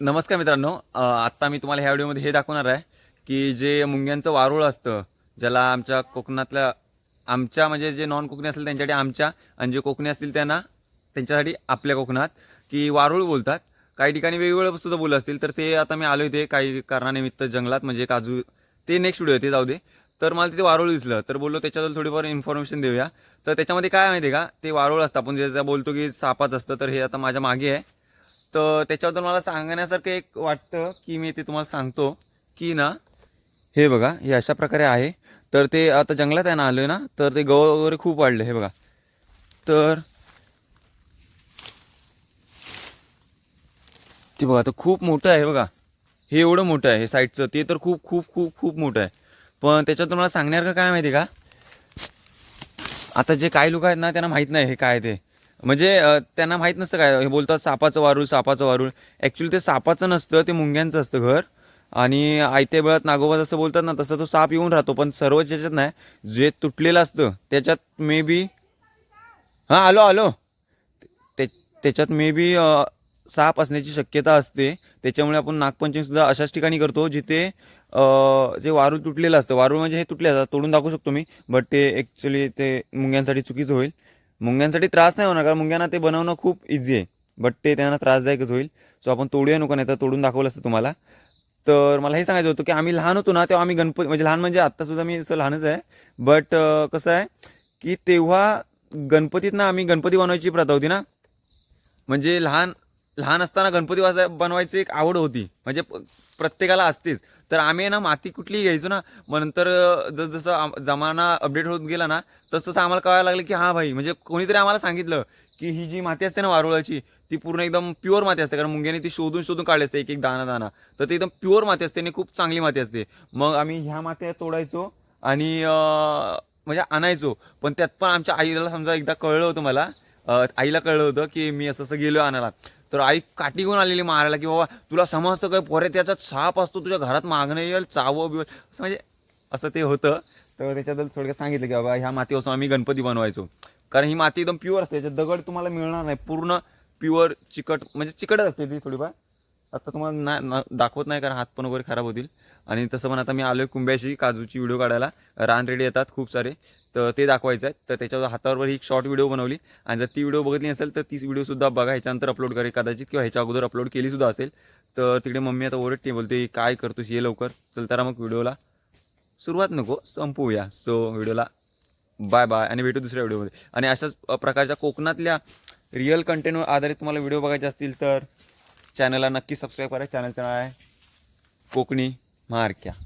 नमस्कार मित्रांनो. आत्ता मी तुम्हाला ह्या व्हिडिओमध्ये हे दाखवणार आहे की जे मुंग्यांचं वारुळ असतं ज्याला आमच्या कोकणातल्या आमच्या म्हणजे जे नॉन कोकणी असेल त्यांच्यासाठी आमच्या आणि जे कोकणी असतील त्यांना त्यांच्यासाठी आपल्या कोकणात की वारुळ बोलतात. काही ठिकाणी वेगवेगळं सुद्धा बोलत असतील तर ते आता मी आलो इथे काही कारणानिमित्त जंगलात म्हणजे काजू ते नेक्स्ट व्हिडिओ आहे ते जाऊ दे. तर मला तिथे वारुळ दिसलं तर बोललो त्याच्याबद्दल थोडीफार इन्फॉर्मेशन देऊया. तर त्याच्यामध्ये काय माहिती आहे का? ते वारुळ असतं आपण जे बोलतो की सापाच असतं तर हे आता माझ्या मागे आहे. तर त्याच्याबद्दल मला सांगण्यासारखं एक वाटतं की मी ते तुम्हाला सांगतो की ना हे बघा हे अशा प्रकारे आहे. तर ते आता जंगलात आहे ना आलं ना तर ते गवळ वगैरे खूप वाढले हे बघा. तर ते बघा तर खूप मोठं आहे बघा. हे एवढं मोठं आहे हे साईडचं. ते तर खूप खूप खूप खूप मोठं आहे. पण त्याच्यातून मला सांगण्यासारखं काय माहिती आहे का? आता जे काही लोक आहेत ना त्यांना माहीत नाही हे काय ते. म्हणजे त्यांना माहीत नसतं काय हे बोलतात सापाचं वारूळ सापाचं वारूळ. ॲक्च्युली ते सापाचं नसतं ते मुंग्यांचं असतं घर. आणि आयत्या वेळात नागोबा जसं बोलतात ना तसं तो साप येऊन राहतो. पण सर्व ज्याच्यात नाही जे तुटलेलं असतं त्याच्यात मे बी हां आलो आलो. ते त्याच्यात मे बी साप असण्याची शक्यता असते. त्याच्यामुळे आपण नागपंचमीसुद्धा अशाच ठिकाणी करतो जिथे जे वारूळ तुटलेलं असतं. वारूळ म्हणजे हे तुटले असतात तोडून दाखवू शकतो मी. बट ते ॲक्च्युली ते मुंग्यांसाठी चुकीचं होईल. मुंग्यांसाठी त्रास नाही होणार कारण मुंग्यांना ते बनवणं खूप इझी आहे. बट ते त्यांना त्रासदायकच होईल. सो आपण तोडूया नको नाही तर तोडून दाखवलं असतं तुम्हाला. तर मला हे सांगायचं होतं की आम्ही लहान होतो ना तेव्हा आम्ही गणपती म्हणजे लहान म्हणजे आत्तासुद्धा मी असं लहानच आहे. बट कसं आहे की तेव्हा गणपतीत ना आम्ही गणपती बनवायची प्रथा होती ना. म्हणजे लहान लहान असताना गणपती वाजा बनवायची एक आवड होती. म्हणजे प्रत्येकाला असतेच. तर आम्ही ना माती कुठलीही घ्यायचो ना मग नंतर जसजसं जस जमाना अपडेट होत गेला ना तसं तसं आम्हाला कळायला लागलं की हां भाई म्हणजे कोणीतरी आम्हाला सांगितलं की ही जी माती असते ना वारुळाची ती पूर्ण एकदम प्युअर माती असते. कारण मुंग्याने ती शोधून शोधून काढली असते एक एक दाना दाना तर ती एकदम प्युअर माती असते आणि खूप चांगली माती असते. मग आम्ही ह्या मात्या तोडायचो आणि म्हणजे आणायचो. पण त्यात पण आमच्या आईला समजा एकदा कळलं होतं मला आईला कळलं होतं की मी असं असं गेलो आणायला. तर आई काठी घेऊन आलेली मारायला की बाबा तुला समजतं काय पोरे त्याच्यात साप असतो तुझ्या घरात मागणं येईल चावं बिवं. असं म्हणजे असं ते होतं. तर त्याच्याबद्दल थोडक्यात सांगितलं की बाबा ह्या मातीपासून आम्ही गणपती बनवायचो. कारण ही माती एकदम प्युअर असते त्याच्यात दगड तुम्हाला मिळणार नाही. पूर्ण प्युअर चिकट म्हणजे चिकटच असते ती थोडीफार. आता तुम्हाला ना ना- दाखवत नाही कारण हात पण वगैरे खराब होतील. आणि तसं पण आता मी आलो आहे कुंब्याशी काजूची व्हिडिओ काढायला. रान रेडी येतात खूप सारे. तर ते दाखवायचं आहे. तर त्याच्यावर हातावर ही शॉर्ट व्हिडिओ बनवली. आणि जर ती व्हिडिओ बघितली नसेल तर ती व्हिडिओसुद्धा बघा. ह्याच्यानंतर अपलोड करेल कदाचित किंवा ह्याच्या अगोदर अपलोड केली सुद्धा असेल. तर तिकडे मम्मी आता ओरडते बोलते काय करतोस? ये लवकर. चल तर मग व्हिडिओला सुरुवात नको. संपवूया सो व्हिडिओला बाय बाय आणि भेटू दुसऱ्या व्हिडिओमध्ये आणि अशाच प्रकारच्या कोकणातल्या रिअल कंटेंटवर आधारित तुम्हाला व्हिडिओ बघायचे असतील तर चॅनलला नक्की सबस्क्राईब करा. चॅनलचं नाव आहे कोकणी. marca.